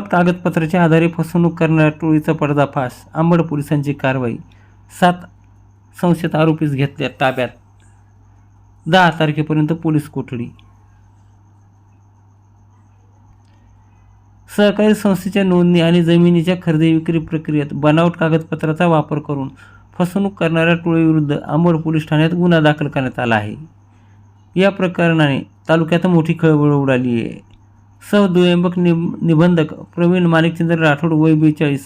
कागदपत्राच्या आधारे फसवणूक करणाऱ्या टोळीचा पर्दाफाश आंबड पोलिसांची कारवाई सात संशयित आरोपीस घेतल्या ताब्यात. दहा तारखेपर्यंत पोलीस कोठडी. सहकारी संस्थेच्या नोंदणी आणि जमिनीच्या खरेदी विक्री प्रक्रियेत बनावट कागदपत्राचा वापर करून फसवणूक करणाऱ्या टोळीविरुद्ध आंबड पोलीस ठाण्यात गुन्हा दाखल करण्यात आला आहे. या प्रकरणाने तालुक्यात मोठी खळबळ उडाली आहे. सहदुयंबक निब निबंधक प्रवीण माणिकचंद्र राठोड वय बेचाळीस.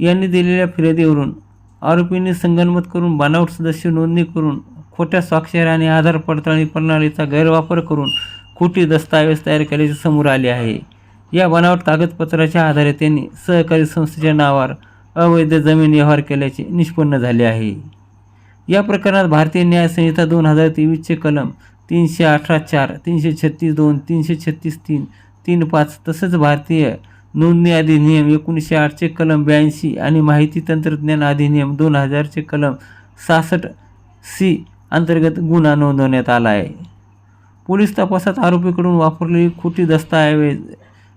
यांनी दिलेल्या फिर्यादीवरून आरोपींनी संगनमत करून बनावट सदस्य नोंदणी करून खोट्या स्वाक्षऱ्या आणि आधार पडताळणी प्रणालीचा गैरवापर करून खोटी दस्तऐवज तयार केल्याचे समोर आले आहे. या बनावट कागदपत्राच्या आधारे त्यांनी सहकारी संस्थेच्या नावावर अवैध जमीन व्यवहार केल्याचे निष्पन्न झाले आहे. या प्रकरणात भारतीय न्याय संहिता दोन हजार तेवीसचे कलम तीनशे अठरा चार तीनशे छत्तीस दोन तीनशे छत्तीस तीन तीन पाच. तसंच भारतीय नोंदणी अधिनियम एकोणीसशे आठचे कलम ब्याऐंशी आणि माहिती तंत्रज्ञान अधिनियम दोन हजारचे कलम सहासष्ट सी अंतर्गत गुन्हा नोंदवण्यात आला आहे. पोलीस तपासात आरोपीकडून वापरलेली खोटी दस्तऐवज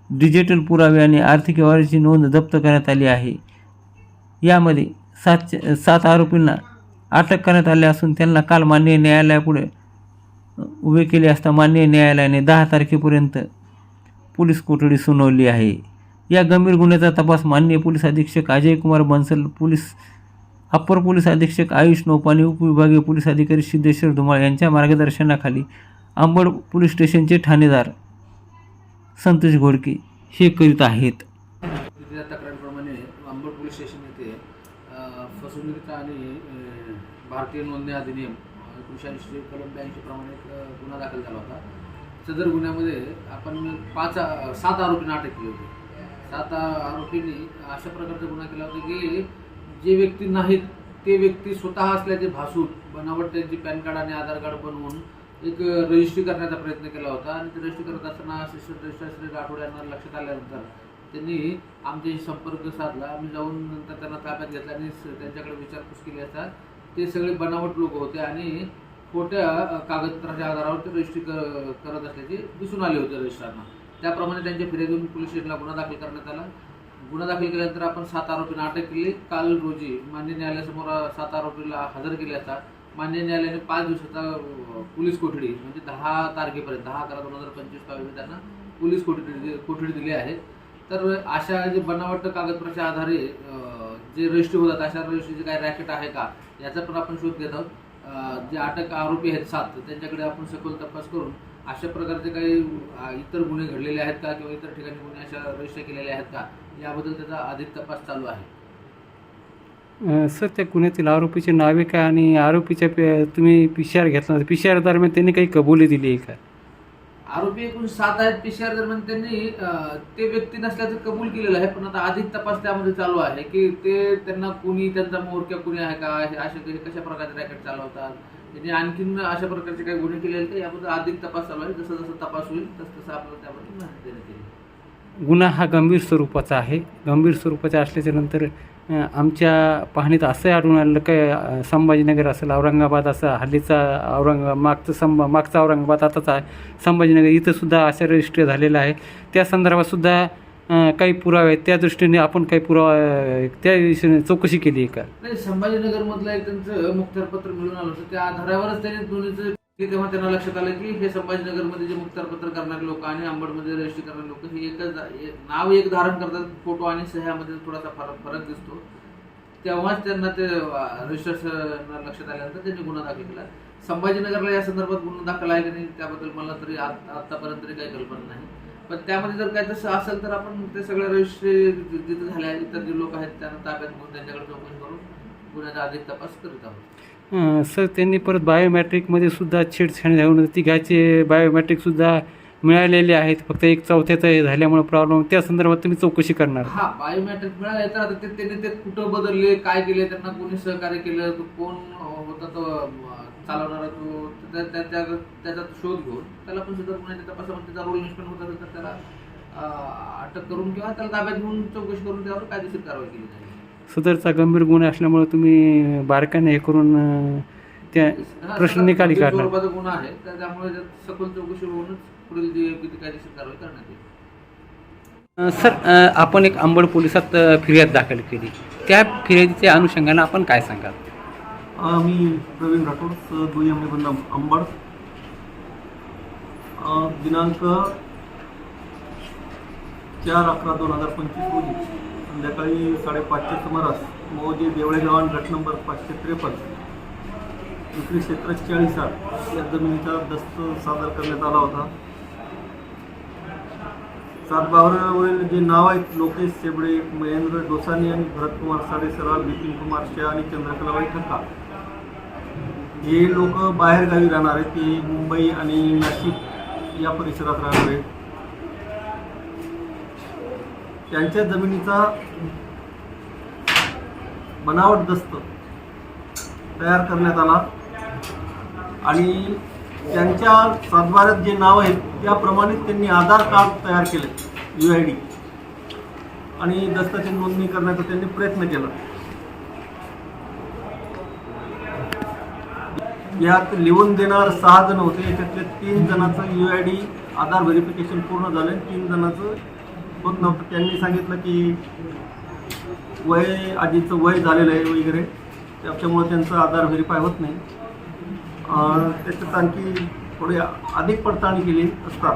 डिजिटल पुरावे आणि आर्थिक व्यवहाराची नोंद जप्त करण्यात आली आहे. यामध्ये सात सात आरोपींना अटक करण्यात आली असून त्यांना काल मान्य न्यायालयापुढे उभे केले असता मान्य न्यायालयाने दहा तारखेपर्यंत पोलीस कोठडी सुनावली आहे. या गंभीर गुन्ह्याचा तपास माननीय पोलीस अधीक्षक Ajay Kumar Bansal police upper police अधीक्षक आयुष नोपानी उपविभागीय पोलीस अधिकारी सिद्धेश्वर धुमाळ यांच्या मार्गदर्शनाखाली आंबड पोलीस स्टेशनचे ठाणेदार संतोष घोडके हे करीत आहेत. तक्रारीप्रमाणे आंबड पोलीस स्टेशन येथे फसवणुकीचा आणि भारतीय नोंदणी अधिनियम अ, एकोणीसशे कलम ब्याऐंशी प्रमाणे एक गुन्हा दाखल झाला होता. सदर गुन्ह्यामध्ये आपण पाच सात आरोपींना अटक केली होती. सात आरोपींनी अशा प्रकारचा गुन्हा केला होता की जे व्यक्ती नाहीत ते व्यक्ती स्वतः असल्याचे भासून बनावट त्यांची पॅन कार्ड आणि आधार कार्ड बनवून एक रजिस्ट्री करण्याचा प्रयत्न केला होता. आणि ते रजिस्ट्री करत असताना असिस्टंट रजिस्ट्रार श्री राठोड यांना लक्षात आल्यानंतर त्यांनी आमच्याशी संपर्क साधला. आम्ही जाऊन नंतर त्यांना ताब्यात घेतला आणि त्यांच्याकडे विचारपूस केली असता ते सगळे बनावट लोक होते आणि खोट्या कागदपत्राच्या आधारावर ते रजिस्ट्री क- करत असल्याचे दिसून आले होते रजिस्ट्रारना. त्याप्रमाणे त्यांच्या फिर्यादीतून पोलीस स्टेशनला गुन्हा दाखल करण्यात आला. गुन्हा दाखल केल्यानंतर आपण सात आरोपींना अटक केली. काल रोजी मान्य न्यायालयासमोर सात आरोपीला हजर केले असता मान्य न्यायालयाने पाच दिवसाचा पोलीस कोठडी म्हणजे दहा तारखेपर्यंत दहा अकरा दोन हजार पंचवीसपासून त्यांना पोलीस कोठडी दि- कोठडी दिली आहे. तर अशा जे बनावट कागदपत्राच्या आधारे जे रजिस्ट्री होतात अशा रजिस्ट्रीचे काही रॅकेट आहे का याचा पण आपण शोध घेत आहोत. जे अटक आरोपी आहेत सात तर त्यांच्याकडे आपण सखोल तपास करून अशा प्रकारचे काही इतर गुन्हे घडलेले आहेत का किंवा इतर ठिकाणी गुन्हे अशा रजिस्टर केलेले आहेत का याबद्दल त्याचा अधिक तपास चालू आहे. सर त्या गुन्ह्यातील आरोपीचे नावे काय आणि आरोपीच्या पे तुम्ही पी सी आर घेतला पी सी आर दरम्यान त्यांनी काही कबुली दिली आहे का? आरोपी एकूण सात आहेत. पीसीआर दरम्यान त्यांनी ते व्यक्ती नसल्याचं कबूल केलेलं आहे पण आता अधिक तपास त्यामध्ये चालू आहे की ते त्यांना कुणी त्यांचा मोरक्या कुणी आहे का? हे असे कशा प्रकारचे रॅकेट चालवतात? त्यांनी आणखीन अशा प्रकारचे काही गुन्हे केले आहेत याबद्दल अधिक तपास चालू आहे. जसं जसं तपास होईल तसं तसं आपल्याला त्याबद्दल माहिती देण्यात येईल. गुन्हा हा गंभीर स्वरूपाचा आहे. गंभीर स्वरूपाचा असल्याच्या नंतर आमच्या पाहणीत असं आढळून आलं काय संभाजीनगर असेल औरंगाबाद असं हल्लीचा औरंगा मागचं संभ मागचा औरंगाबाद आताच आहे. संभाजीनगर इथंसुद्धा अशा रजिस्ट्री झालेला आहे त्या संदर्भातसुद्धा काही पुरावे आहेत. त्या दृष्टीने आपण काही पुरावा त्या दिशेने चौकशी केली आहे का? नाही संभाजीनगरमधलं एक त्यांचं मुक्तारपत्र मिळून आलं होतं. त्या आधारावरच त्यांनी दोन्हीचं तेव्हा त्यांना लक्षात आलं की हे संभाजीनगरमध्ये जे मुक्तारपत्र करणारे लोक आणि अंबडमध्ये रजिस्ट्री करणारे लोक हे एकच नाव एक धारण करतात फोटो आणि सह्यामध्ये थोडासा फरक फरक दिसतो. तेव्हाच त्यांना ते रजिस्ट्रेशन लक्षात आल्यानंतर त्यांनी गुन्हा दाखल केला. संभाजीनगरला या संदर्भात गुन्हा दाखल आहे की नाही त्याबद्दल मला तरी आत- आतापर्यंत तरी काही कल्पना नाही. पण त्यामध्ये जर काय तसं असेल तर आपण ते सगळे रजिस्ट्री जिथे झाले आहेत इतर जे लोक आहेत त्यांना ताब्यात घेऊन त्यांच्याकडे चौकशी करून गुन्ह्याचा अधिक तपास करीत आहोत. सर त्यांनी परत बायोमॅट्रिकमध्ये सुद्धा छेडछाड जाऊन तिघाचे बायोमॅट्रिकसुद्धा मिळालेले आहेत. फक्त एक चौथ्याचं हे झाल्यामुळे प्रॉब्लेम त्या संदर्भात तुम्ही चौकशी करणार. हा बायोमॅट्रिक मिळाले तर आता ते त्यांनी ते कुठं बदलले काय केले त्यांना कोणी सहकार्य केलं तो कोण होता तो चालवणारा तो त्या- त्या- त्या- त्याचा शोध घेऊन त्याला पण सुद्धा गुन्ह्याच्या तपासामध्ये त्याचा रोल निष्पन्न होत असेल तर त्याला अटक करून किंवा त्याला ताब्यात घेऊन चौकशी करून त्यावर कायदेशीर कारवाई केली जाईल. सदरचा गंभीर गुन्हा असल्यामुळे तुम्ही बारकाने हे करून त्या प्रश्न निकाली काढणार गुन्हा आहे तर त्यामुळे सखोल चौकशी होऊनच पुढील जी योग्य ती कायदेशीर कारवाई करण्यात येईल. अ, सर आपण एक अंबड पोलिसात फिर्याद दाखल केली. त्या फिर्यादीच्या अनुषंगानं आपण काय सांगाल? मी प्रवीण राठोड दुय्यम निबंध अंबड दिनांक चार अकरा दोन हजार पंचवीस रोजी संध्याकाळी साडेपाचच्या सुमारास मौजे देवळे गव्हाण गट नंबर पाचशे त्रेपन्न विक्री क्षेत्र चाळीस आठ या जमिनीचा दस्त सादर करण्यात आला होता. सातबावरावरील जे नाव आहेत लोकेश शेबडे महेंद्र डोसानी आणि भरतकुमार साडेसराळ बिपिन कुमार शहा आणि चंद्रकलाबाई ठक्का. हे लोक बाहेरगावी राहणार आहेत ते मुंबई आणि नाशिक या परिसरात राहणार आहेत. त्यांच्या जमिनीचा बनावट दस्त तयार करण्यात आला. आणि त्यांच्या सातबाऱ्यात जे नाव आहेत त्याप्रमाणे त्यांनी आधार कार्ड तयार केले यू आय डी आणि दस्ताची नोंदणी करण्याचा त्यांनी प्रयत्न केला. यात लिहून देणार सहा जण होते याच्यातले तीन जणांचं U I D Aadhaar verification पूर्ण झालं तीन जणांचं होत नव्हतं त्यांनी सांगितलं की वय आजीचं वय झालेलं आहे वगैरे. त्याच्यामुळे त्यांचं आधार व्हेरीफाय होत नाही. त्याच्यात आणखी थोडी अधिक पडताळणी केली असता.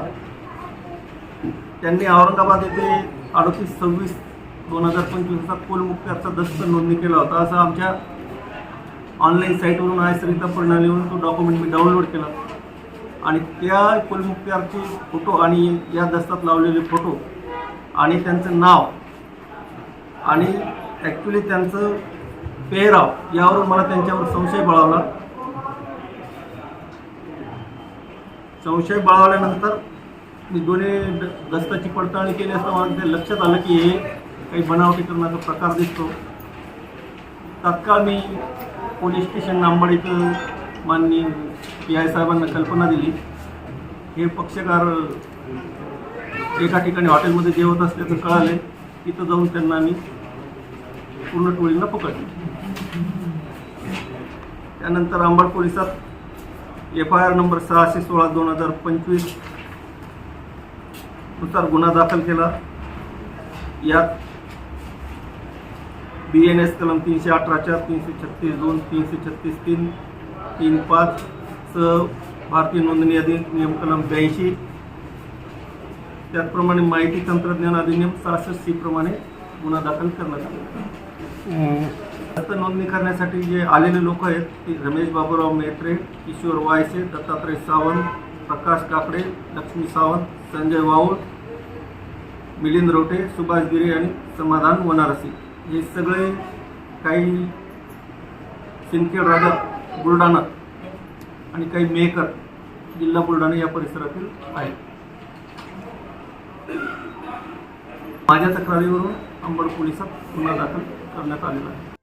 त्यांनी औरंगाबाद येथे अडतीस सव्वीस दोन हजार पंचवीसचा कुलमुक्त्याचा दस्त नोंदणी केला होता. असं आमच्या ऑनलाईन साईटवरून आहे सरिता प्रणालीवरून तो डॉक्युमेंट मी डाउनलोड केला. आणि त्या कुलमुक्त्यारचे फोटो आणि या दस्तात लावलेले फोटो आणि त्यांचं नाव आणि ॲक्च्युली त्यांचं पेहराव यावरून मला त्यांच्यावर संशय बळावला. संशय बळावल्यानंतर मी दोन्ही द- दस्ताची पडताळणी केली असता मला ते लक्षात आलं की हे काही बनावटीकरणाचा प्रकार दिसतो. तात्काळ मी पोलीस स्टेशन नांबड इथं माननीय पी आय साहेबांना कल्पना दिली. हे पक्षकार एका ठिकाणी हॉटेलमध्ये जेवत असल्याचं कळाले तिथं जाऊन त्यांना मी पूर्ण टोळीला पकडले. त्यानंतर अंबड पोलिसात एफ आय आर नंबर सहाशे सोळा दोन हजार पंचवीसनुसार गुन्हा दाखल केला. यात बी एन एस कलम तीनशे अठरा चार तीनशे छत्तीस दोन तीनशे छत्तीस तीन तीन पाच सह भारतीय नोंदणी अधिनियम कलम ब्याऐंशी त्याचप्रमाणे माहिती तंत्रज्ञान अधिनियम सहासष्ट सी प्रमाणे गुन्हा दाखल करण्यात आला. दत्त नोंदणी करण्यासाठी जे आलेले लोक आहेत ते रमेश बाबूराव मेत्रे किशोर वायसे दत्तात्रय सावंत प्रकाश काकडे लक्ष्मी सावंत संजय वाऊळ मिलिंद रोटे सुभाष गिरे आणि समाधान वनारसी. हे सगळे काही सिंदखेड राजा बुलढाणा आणि काही मेकर जिल्हा बुलढाणा या परिसरातील आहेत. माझ्या तक्रारीवरून अंबड पोलिसात गुन्हा दाखल करण्यात आलेला आहे.